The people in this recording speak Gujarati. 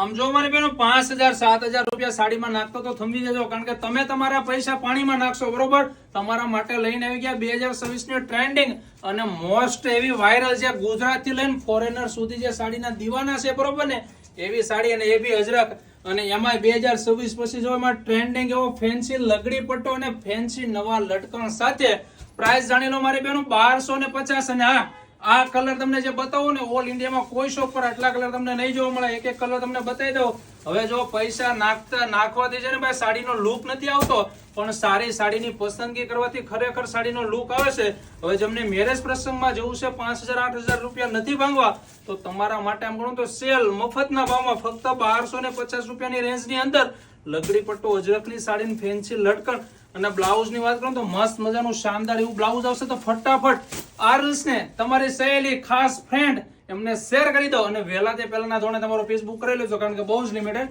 આમ જો મારી બેનો પાંચ હજાર, સાત હજાર રૂપિયા સાડીમાં નાખતો તો સમજી જજો, કારણ કે તમે તમારા પૈસા પાણીમાં નાખશો, બરોબર? તમારા માટે લઈને આવી ગયા બે હજાર છવ્વીસની ટ્રેન્ડિંગ. અને મોસ્ટ એવી વાયરલ છે ગુજરાતથી લઈને ફોરેનર સુધી જે સાડીના દીવાના છે, બરોબર ને? એવી સાડી અને એવી અજરક અને એમાં બે હજાર સવીસ પછી જો એમાં ટ્રેન્ડિંગ એવો ફેન્સી લગડી પટ્ટો અને ફેન્સી નવા લટકણ સાથે. પ્રાઇસ જાણી લો મારી બેનો બારસો ને પચાસ. અને હા આ કલર તમને જે બતાવું ને ઓલ ઇન્ડિયામાં કોઈ શોપ પર આટલા કલર તમને નહીં જોવા મળે. એક એક કલર તમને બતાવી દો હવે જો પૈસા નાખતા, નાખવાથી છે ને ભાઈ સાડીનો લુક નથી આવતો, પણ સારી સાડીની પસંદગી કરવાથી ખરેખર સાડીનો લુક આવે છે. હવે જેમને મેરેજ પ્રસંગમાં જવું છે, પાંચ હજાર, આઠ હજાર રૂપિયા નથી ભાંગવા, તો તમારા માટે આમ ગણો તો સેલ મફતના ભાવમાં ફક્ત બારસો ને પચાસ રૂપિયાની રેન્જની અંદર લગડી પટ્ટો અજરકની સાડીની ફેન્સી લટકણ અને બ્લાઉઝની વાત કરું તો મસ્ત મજાનું શાનદાર એવું બ્લાઉઝ આવશે તો ફટાફટ આ રીલ્સ ને તમારી સહેલી ખાસ ફ્રેન્ડ એમને શેર કરી દો અને વહેલા તે પહેલાના ધોરણે તમારો ફેસબુક કરી લેજો કારણ કે બહુ જ લિમિટેડ